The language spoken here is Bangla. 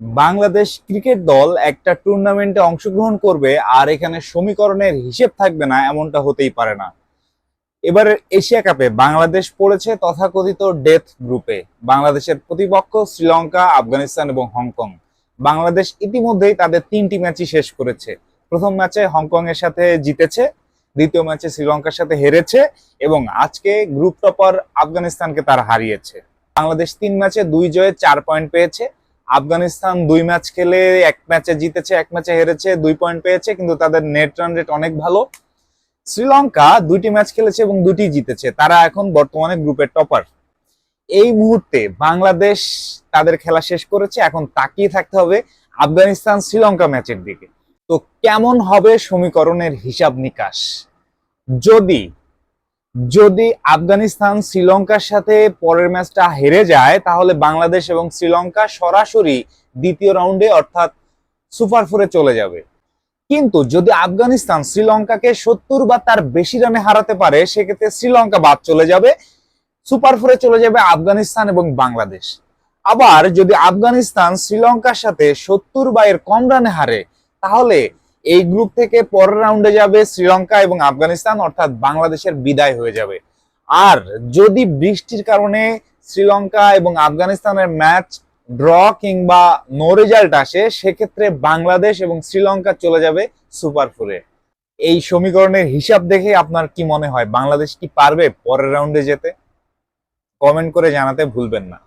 বাংলাদেশ ক্রিকেট দল একটা টুর্নামেন্টে অংশগ্রহণ করবে আর এখানে সমীকরণের হিসেব থাকবে না, এমনটা হতেই পারে না। এবারে এশিয়া কাপে বাংলাদেশ পড়েছে তথাকথিত ডেথ গ্রুপে। বাংলাদেশের প্রতিপক্ষ শ্রীলঙ্কা, আফগানিস্তান এবং হংকং। বাংলাদেশ ইতিমধ্যেই তাদের তিনটি ম্যাচই শেষ করেছে। প্রথম ম্যাচে হংকং এর সাথে জিতেছে, দ্বিতীয় ম্যাচে শ্রীলঙ্কার সাথে হেরেছে এবং আজকে গ্রুপ টপার আফগানিস্তানকে তারা হারিয়েছে। বাংলাদেশ তিন ম্যাচে দুই জয়ে চার পয়েন্ট পেয়েছে। আফগানিস্তান দুই ম্যাচ খেলে এক ম্যাচে জিতেছে, এক ম্যাচে হেরেছে, দুই পয়েন্ট পেয়েছে, কিন্তু তাদের নেট রান রেট অনেক ভালো। শ্রীলঙ্কা দুইটি ম্যাচ খেলেছে এবং দুটি জিতেছে। তারা এখন বর্তমানে গ্রুপের টপার এই মুহূর্তে বাংলাদেশ তাদের খেলা শেষ করেছে, এখন তাকিয়ে থাকতে হবে আফগানিস্তান শ্রীলঙ্কা ম্যাচের দিকে। তো কেমন হবে সমীকরণের হিসাব নিকাশ? যদি যদি আফগানিস্তান শ্রীলঙ্কার সাথে পরের ম্যাচটা হেরে যায়, তাহলে বাংলাদেশ এবং শ্রীলঙ্কা সরাসরি দ্বিতীয় রাউন্ডে অর্থাৎ সুপার ফোরে চলে যাবে। কিন্তু যদি আফগানিস্তান শ্রীলঙ্কাকে সত্তর বা তার বেশি রানে হারাতে পারে, সেক্ষেত্রে শ্রীলঙ্কা বাদ চলে যাবে, সুপার ফোরে চলে যাবে আফগানিস্তান এবং বাংলাদেশ। আবার যদি আফগানিস্তান শ্রীলঙ্কার সাথে সত্তর বা এর কম রানে হারে, তাহলে এই গ্রুপ থেকে পরের রাউন্ডে যাবে শ্রীলঙ্কা এবং আফগানিস্তান, অর্থাৎ বাংলাদেশের বিদায় হয়ে যাবে। আর যদি বৃষ্টির কারণে শ্রীলঙ্কা এবং আফগানিস্তানের ম্যাচ ড্র কিংবা নো রেজাল্ট আসে, সেক্ষেত্রে বাংলাদেশ এবং শ্রীলঙ্কা চলে যাবে সুপার ফোরে এই সমীকরণের হিসাব দেখে আপনার কি মনে হয়? বাংলাদেশ কি পারবে পরের রাউন্ডে যেতে? কমেন্ট করে জানাতে ভুলবেন না।